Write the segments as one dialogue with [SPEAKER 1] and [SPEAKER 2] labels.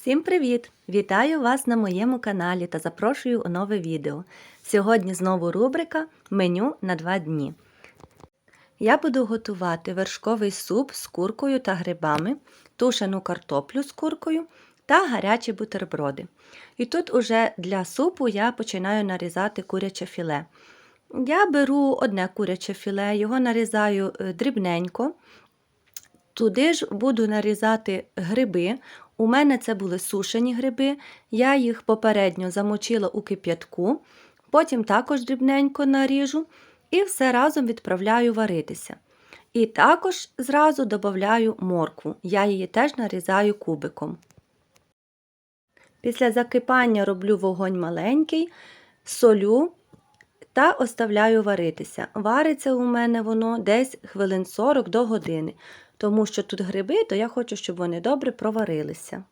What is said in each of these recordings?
[SPEAKER 1] Всім привіт! Вітаю вас на моєму каналі та запрошую у нове відео. Сьогодні знову рубрика Меню на 2 дні. Я буду готувати вершковий суп з куркою та грибами, тушену картоплю з куркою та гарячі бутерброди. І тут уже для супу я починаю нарізати куряче філе. Я беру одне куряче філе, його нарізаю е, дрібненько. Туди ж буду нарізати гриби. У мене це були сушені гриби, я їх попередньо замочила у кип'ятку, потім також дрібненько наріжу і все разом відправляю варитися. І також зразу додаю моркву, я її теж нарізаю кубиком. Після закипання роблю вогонь маленький, солю та оставляю варитися. Вариться у мене воно десь хвилин 40 до години тому що тут гриби, то я хочу, щоб вони добре проварилися.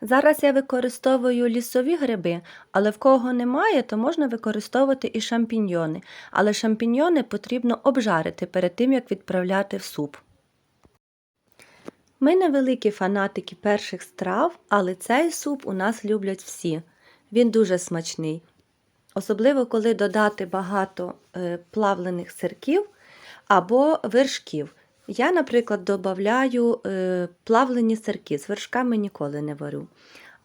[SPEAKER 1] Зараз я використовую лісові гриби, але в кого немає, то можна використовувати і шампіньйони, але шампіньйони потрібно обжарити перед тим, як відправляти в суп. Ми невеликі фанатики перших страв, але цей суп у нас люблять всі. Він дуже смачний. Особливо, коли додати багато е, плавлених сирків або вершків. Я, наприклад, додаю е, плавлені сирки, з вершками ніколи не варю.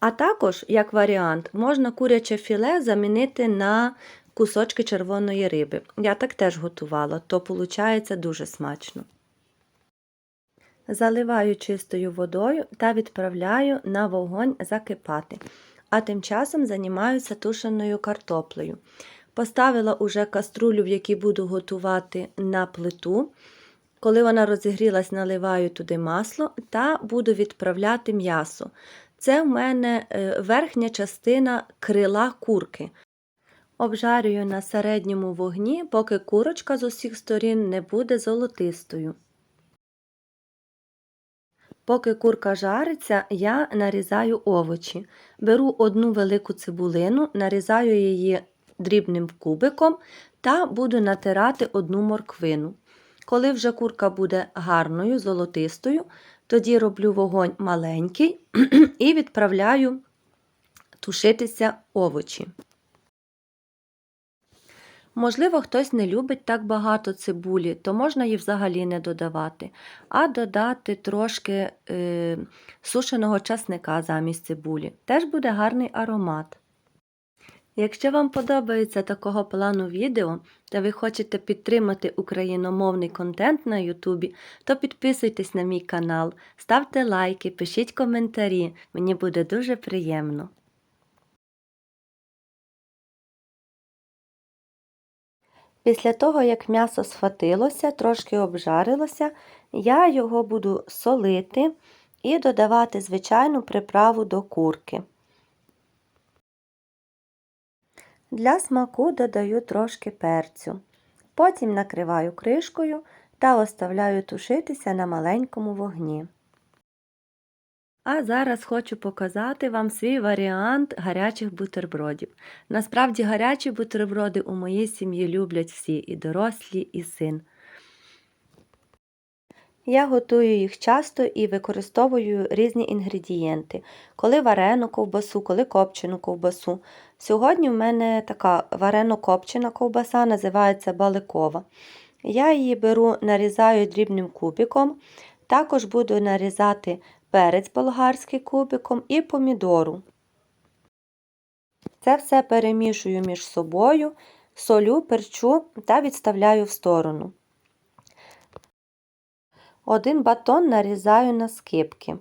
[SPEAKER 1] А також, як варіант, можна куряче філе замінити на кусочки червоної риби. Я так теж готувала, то виходить дуже смачно. Заливаю чистою водою та відправляю на вогонь закипати. А тим часом займаюся тушеною картоплею. Поставила уже каструлю, в якій буду готувати на плиту. Коли вона розігрілась, наливаю туди масло та буду відправляти м'ясо. Це в мене е, верхня частина крила курки. Обжарюю на середньому вогні, поки курочка з усіх сторін не буде золотистою. Поки курка жариться, я нарізаю овочі. Беру одну велику цибулину, нарізаю її дрібним кубиком та буду натирати одну морквину. Коли вже курка буде гарною, золотистою, тоді роблю вогонь маленький і відправляю тушитися овочі. Можливо, хтось не любить так багато цибулі, то можна її взагалі не додавати, а додати трошки е, сушеного часника замість цибулі. Теж буде гарний аромат. Якщо вам подобається такого плану відео та ви хочете підтримати україномовний контент на Ютубі, то підписуйтесь на мій канал, ставте лайки, пишіть коментарі, мені буде дуже приємно. Після того, як м'ясо схватилося, трошки обжарилося, я його буду солити і додавати звичайну приправу до курки. Для смаку додаю трошки перцю. Потім накриваю кришкою та оставляю тушитися на маленькому вогні. А зараз хочу показати вам свій варіант гарячих бутербродів. Насправді гарячі бутерброди у моїй сім'ї люблять всі і дорослі, і син. Я готую їх часто і використовую різні інгредієнти, коли варену ковбасу, коли копчену ковбасу. Сьогодні в мене така варено-копчена ковбаса, називається баликова. Я її беру, нарізаю дрібним кубиком, також буду нарізати перець болгарський кубиком і помідору. Це все перемішую між собою, солю, перчу та відставляю в сторону. Один батон нарізаю на скибки.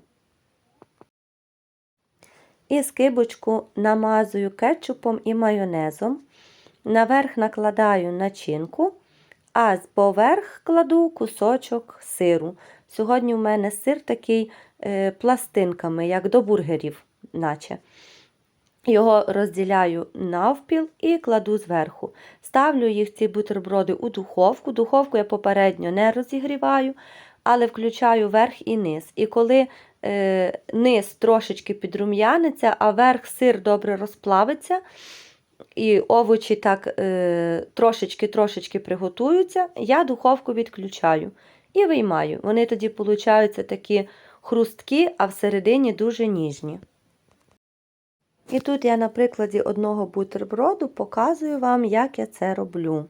[SPEAKER 1] І скибочку намазую кетчупом і майонезом. Наверх накладаю начинку, а поверх кладу кусочок сиру. Сьогодні в мене сир такий е, пластинками, як до бургерів, наче. Його розділяю навпіл і кладу зверху. Ставлю їх ці бутерброди у духовку. Духовку я попередньо не розігріваю, але включаю верх і низ. І коли низ трошечки підрум'яниться, а верх сир добре розплавиться, і овочі так е, трошечки-трошечки приготуються, я духовку відключаю і виймаю. Вони тоді получаються такі хрусткі, а всередині дуже ніжні. І тут я на прикладі одного бутерброду показую вам, як я це роблю.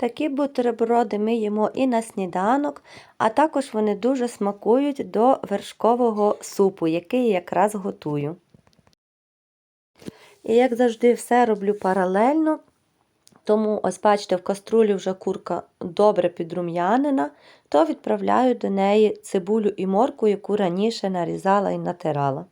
[SPEAKER 1] Такі бутерброди ми їмо і на сніданок, а також вони дуже смакують до вершкового супу, який я якраз готую. І як завжди, все роблю паралельно. Тому, ось бачите, в каструлі вже курка добре підрум'янена, то відправляю до неї цибулю і морку, яку раніше нарізала і натирала.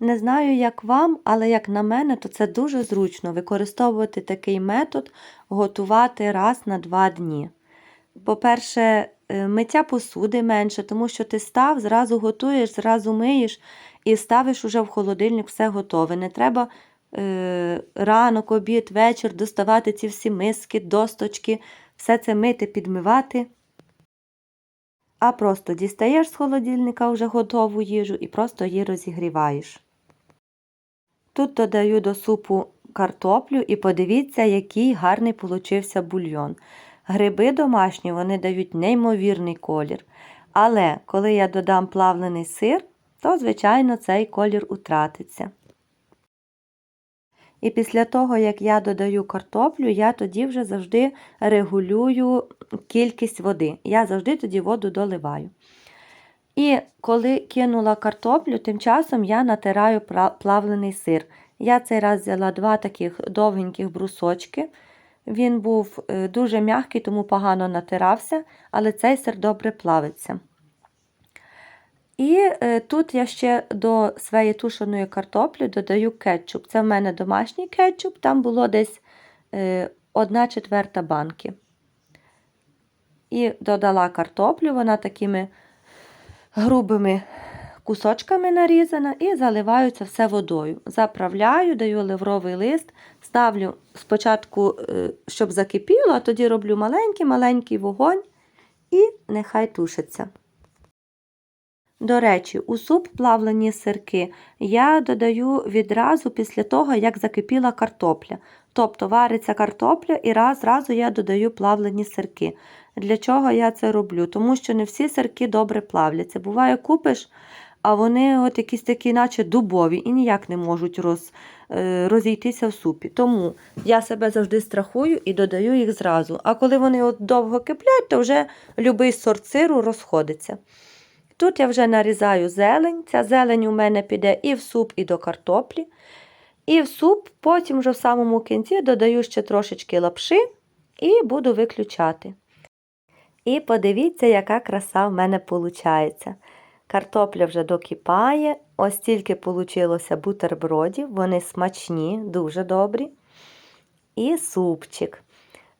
[SPEAKER 1] Не знаю, як вам, але як на мене, то це дуже зручно використовувати такий метод, готувати раз на два дні. По-перше, е, миття посуди менше, тому що ти став, зразу готуєш, зразу миєш і ставиш уже в холодильник все готове. Не треба е, ранок, обід, вечір доставати ці всі миски, досточки, все це мити, підмивати. А просто дістаєш з холодильника вже готову їжу і просто її розігріваєш. Тут додаю до супу картоплю і подивіться, який гарний получився бульйон. Гриби домашні вони дають неймовірний колір. Але коли я додам плавлений сир, то, звичайно, цей колір утратиться. І після того, як я додаю картоплю, я тоді вже завжди регулюю кількість води. Я завжди тоді воду доливаю. І коли кинула картоплю, тим часом я натираю плавлений сир. Я цей раз взяла два таких довгеньких брусочки. Він був е, дуже м'який, тому погано натирався, але цей сир добре плавиться. І е, тут я ще до своєї тушеної картоплі додаю кетчуп. Це в мене домашній кетчуп, там було десь е, 1 четверта банки. І додала картоплю, вона такими грубими кусочками нарізана, і заливаю це все водою. Заправляю, даю лавровий лист, ставлю спочатку, е, щоб закипіло, а тоді роблю маленький-маленький вогонь і нехай тушиться. До речі, у суп плавлені сирки я додаю відразу після того, як закипіла картопля. Тобто вариться картопля і раз зразу я додаю плавлені сирки. Для чого я це роблю? Тому що не всі сирки добре плавляться. Буває, купиш, а вони от якісь такі, наче дубові, і ніяк не можуть роз, е, розійтися в супі. Тому я себе завжди страхую і додаю їх зразу. А коли вони от довго киплять, то вже будь-який сорт сиру розходиться. Тут я вже нарізаю зелень. Ця зелень у мене піде і в суп, і до картоплі. І в суп, потім вже в самому кінці додаю ще трошечки лапши і буду виключати. І подивіться, яка краса в мене виходить. Картопля вже докипає, ось тільки вийшло бутербродів, вони смачні, дуже добрі. І супчик.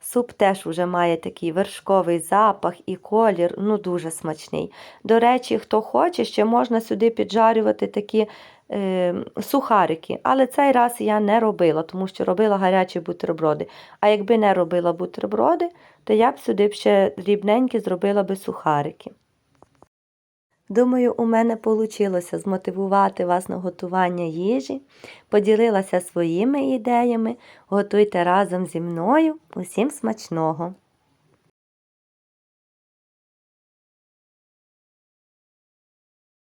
[SPEAKER 1] Суп теж уже має такий вершковий запах і колір, ну дуже смачний. До речі, хто хоче, ще можна сюди піджарювати такі е, сухарики. Але цей раз я не робила, тому що робила гарячі бутерброди. А якби не робила бутерброди, то я б сюди б ще дрібненькі зробила би сухарики. Думаю, у мене вийшло змотивувати вас на готування їжі, поділилася своїми ідеями. Готуйте разом зі мною. Усім смачного!